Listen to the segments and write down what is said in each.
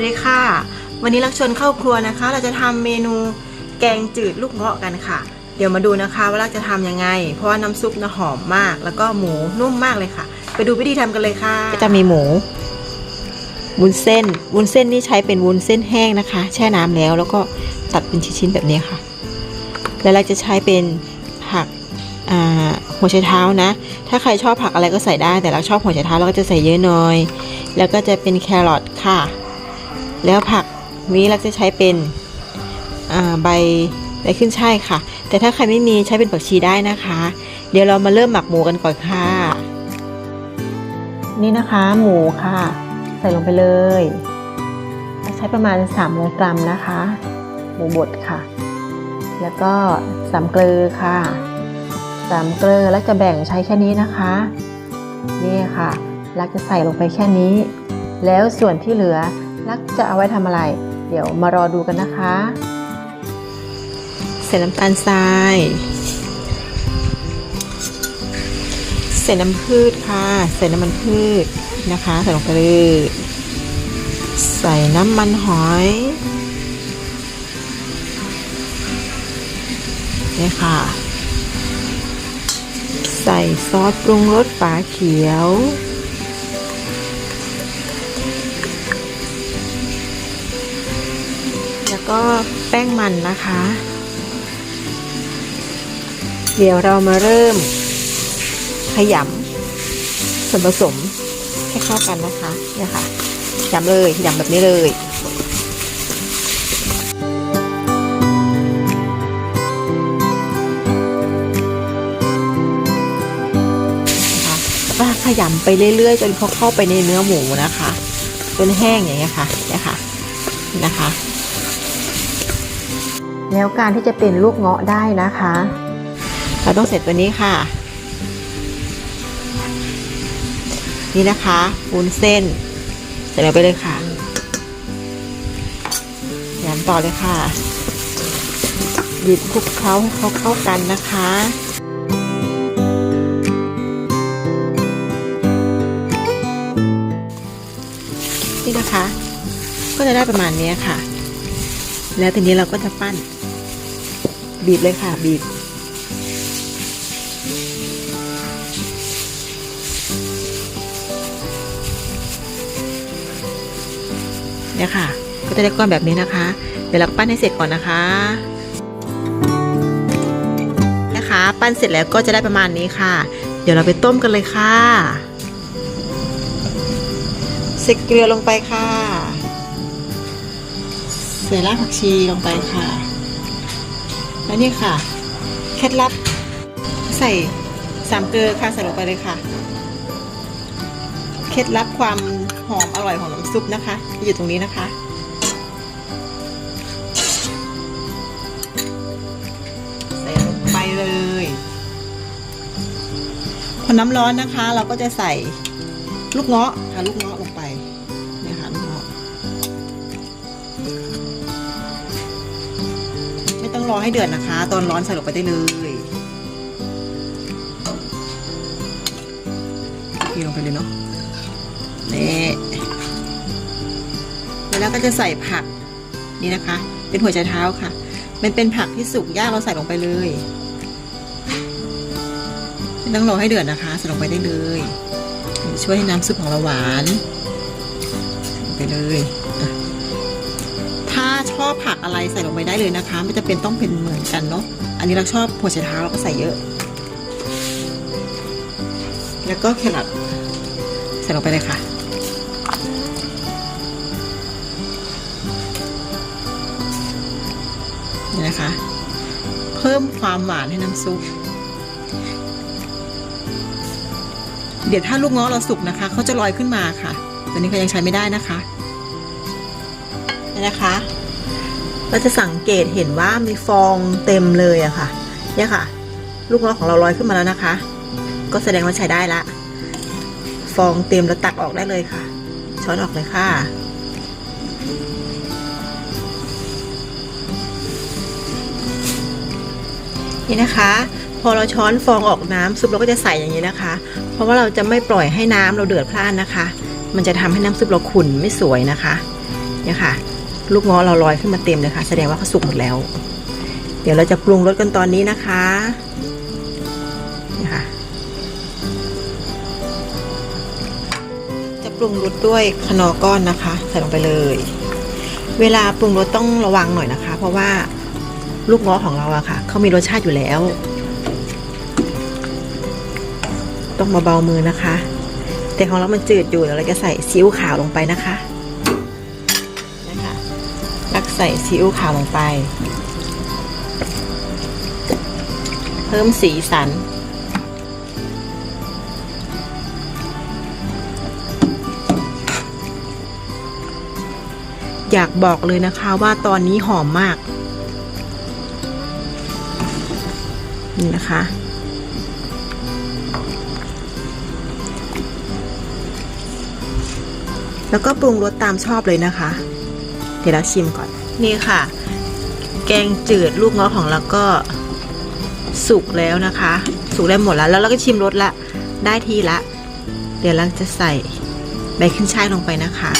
วัสดีค่ะ วันนี้เราชวนเข้าครัวนะคะ เราจะทำเมนูแกงจืดลูกเงาะกันค่ะ เดี๋ยวมาดูนะคะว่าเราจะทำยังไง เพราะว่าน้ำซุปนะหอมมาก แล้วก็หมูนุ่มมากเลยค่ะ ไปดูวิธีทำกันเลยค่ะ จะมีหมูวุ้นเส้นวุ้นเส้นนี่ใช้เป็นวุ้นเส้นแห้งนะคะ แช่น้ำแล้วแล้วก็ตัดเป็นชิ้นๆแบบนี้ค่ะ แล้วเราจะใช้เป็นผักหัวไชเท้านะ ถ้าใครชอบผักอะไรก็ใส่ได้ แต่เราชอบหัวไชเท้าเราก็จะใส่เยอะหน่อย แล้วก็จะเป็นแครอทค่ะ แล้วผักนี้เราจะใช้เป็นใบใบขึ้นช่ายค่ะ แต่ถ้าใครไม่มีใช้เป็นผักชีได้นะคะ เดี๋ยวเรามาเริ่มหมักหมูกันก่อนค่ะ นี่นะคะหมูค่ะ ใส่ลงไปเลยใช้ประมาณ300กรัมนะคะ หมูบดค่ะ แล้วก็สามเกลือค่ะสามเกลือแล้วจะแบ่งใช้แค่นี้นะคะ นี่ค่ะลักจะใส่ลงไปแค่นี้ แล้วส่วนที่เหลือ ลักจะเอาไว้ทำอะไร เดี๋ยวมารอดูกันนะคะ ใส่น้ำตาลทราย ใส่น้ำพืชค่ะ ใส่น้ำมันพืชนะคะ ใส่ลงไปเลยใส่น้ำมันหอยนี่ค่ะ ใส่ซอสปรุงรสฝาเขียว ก็แป้งมันนะคะ เดี๋ยวเรามาเริ่ม ขยำส่วนผสมให้เข้ากันนะคะเนี่ยค่ะยำเลยยำแบบนี้เลยนะคะแล้วก็ขยำไปเรื่อยๆ จนเขาเข้าไปในเนื้อหมูนะคะ จนแห้งอย่างเงี้ยค่ะเนี่ยค่ะนะคะ แล้วการที่จะเป็นลูกเงาะได้นะคะ เราต้องเสร็จตัวนี้ค่ะ นี่นะคะวุ้นเส้นใส่ลงไปเลยค่ะยำต่อเลยค่ะบีบคลุกเคล้าให้เขาเข้ากันนะคะนี่นะคะ ก็จะได้ประมาณนี้ค่ะ แล้วทีนี้เราก็จะปั้น บีบเลยค่ะ บีบ เนี่ยค่ะ ก็จะได้ก้อนแบบนี้นะคะ เดี๋ยวเราปั้นให้เสร็จก่อนนะคะ นะคะ ปั้นเสร็จแล้วก็จะได้ประมาณนี้ค่ะ เดี๋ยวเราไปต้มกันเลยค่ะใส่เกลือลงไปค่ะใส่รากผักชีลงไปค่ะ แล้วนี่ค่ะ เคล็ดลับ ใส่สามเกลือค่ะใส่ลงไปเลยค่ะ เคล็ดลับความหอมอร่อยของน้ำซุปนะคะ อยู่ตรงนี้นะคะใส่ลงไปเลยพอน้ำร้อนนะคะ เราก็จะใส่ลูกเงาะค่ะลูกเงาะลงไป รอให้เดือดนะคะ ตอนร้อนใส่ลงไปได้เลยเทลงไปเลยเนาะนี่แล้วก็จะใส่ผักนี่นะคะ เป็นหัวใจเท้าค่ะ มันเป็นผักที่สุกยางเราใส่ลงไปเลยไม่ต้องรอให้เดือดนะคะใส่ลงไปได้เลย ช่วยให้น้ำซุปของเราหวาน ไปเลย รใส่ลงไปได้เลยนะคะ ไม่จะเป็นต้องเป็นเหมือนกันเนาะอันนี้เราชอบหัวใจเท้าเราก็ใส่เยอะ แล้วก็แครอทใส่ลงไปเลยค่ะนี่นะคะ เพิ่มความหวานให้น้ำซุปเดี๋ยวถ้าลูกง้อเราสุกนะคะเขาจะลอยขึ้นมาค่ะตอนนี้เขายังใช้ไม่ได้นะคะนี่นะคะ เราจะสังเกตเห็นว่ามีฟองเต็มเลยอะค่ะ เนี่ยค่ะ ลูกง้อของเราลอยขึ้นมาแล้วนะคะ ก็แสดงว่าใช้ได้ละ ฟองเต็มแล้วตักออกได้เลยค่ะ ช้อนออกเลยค่ะ นี่นะคะ พอเราช้อนฟองออกน้ำซุปเราก็จะใส่อย่างนี้นะคะ เพราะว่าเราจะไม่ปล่อยให้น้ำเราเดือดพล่านนะคะ มันจะทำให้น้ำซุปเราขุ่นไม่สวยนะคะ เนี่ยค่ะ ลูกงาะเราลอยขึ้นมาเต็มเลยค่ะ แสดงว่าเขาสุกหมดแล้ว เดี๋ยวเราจะปรุงรสกันตอนนี้นะคะนี่ค่ะจะปรุงรสด้วยคนอก้อนนะคะ ใส่ลงไปเลย เวลาปรุงรสต้องระวังหน่อยนะคะ เพราะว่าลูกงาะของเราอะค่ะเขามีรสชาติอยู่แล้ว ต้องเบามือนะคะ แต่ของเรามันจืดอยู่เดี๋ยวเราจะใส่ซีอิ๊วขาวลงไปนะคะ ใส่ซีอิ๊วขาวลงไป เพิ่มสีสัน อยากบอกเลยนะคะว่าตอนนี้หอมมาก นี่นะคะแล้วก็ปรุงรสตามชอบเลยนะคะ เดี๋ยวเราชิมก่อน นี่ค่ะ แกงจืดลูกเงาะของเราก็สุกแล้วนะคะ สุกได้หมดแล้ว แล้วเราก็ชิมรสละได้ทีละ เดี๋ยวเราจะใส่ใบขึ้นช่ายลงไปนะคะ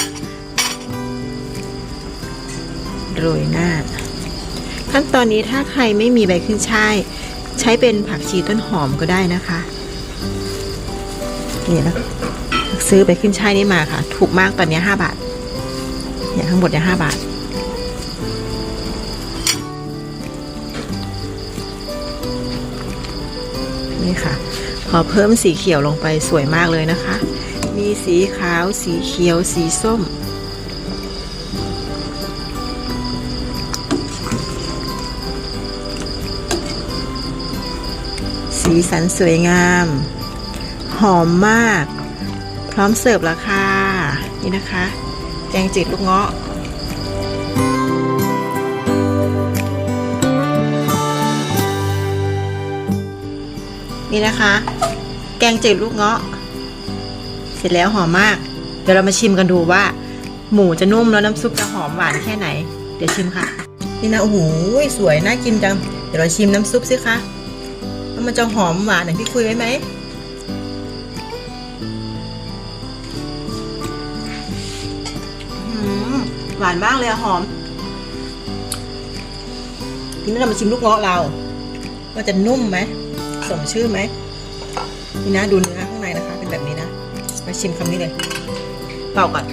โรยหน้า ขั้นตอนนี้ถ้าใครไม่มีใบขึ้นช่ายใช้เป็นผักชีต้นหอมก็ได้นะคะนี่แล้วซื้อไปขึ้นช่ายนี่มาค่ะ ถูกมากตอนนี้ห้าบาทเนี่ยทั้งหมดเนี่ยห้าบาท นี่ค่ะ พอเพิ่มสีเขียวลงไปสวยมากเลยนะคะ มีสีขาว สีเขียว สีส้ม สีสันสวยงาม หอมมาก พร้อมเสิร์ฟแล้วค่ะ นี่นะคะ แกงจืดลูกเงาะ นี่นะคะ แกงจืดลูกเงาะ เสร็จแล้วหอมมาก เดี๋ยวเรามาชิมกันดูว่า หมูจะนุ่มแล้วน้ำซุปจะหอมหวานแค่ไหน เดี๋ยวชิมค่ะ นี่นะโอ้โหสวยน่ากินจัง เดี๋ยวเราชิมน้ำซุปสิคะว่ามันจะหอมหวานอย่างที่คุยไว้ไหมอืมหวานมากเลยอะหอมทีนี้เรามาชิมลูกเงาะเราว่าจะนุ่มไหม สมชื่อไหมนี่นะดูเนื้อข้างในนะคะ เป็นแบบนี้นะมาชิมคำนี้เลยเป่าก่อน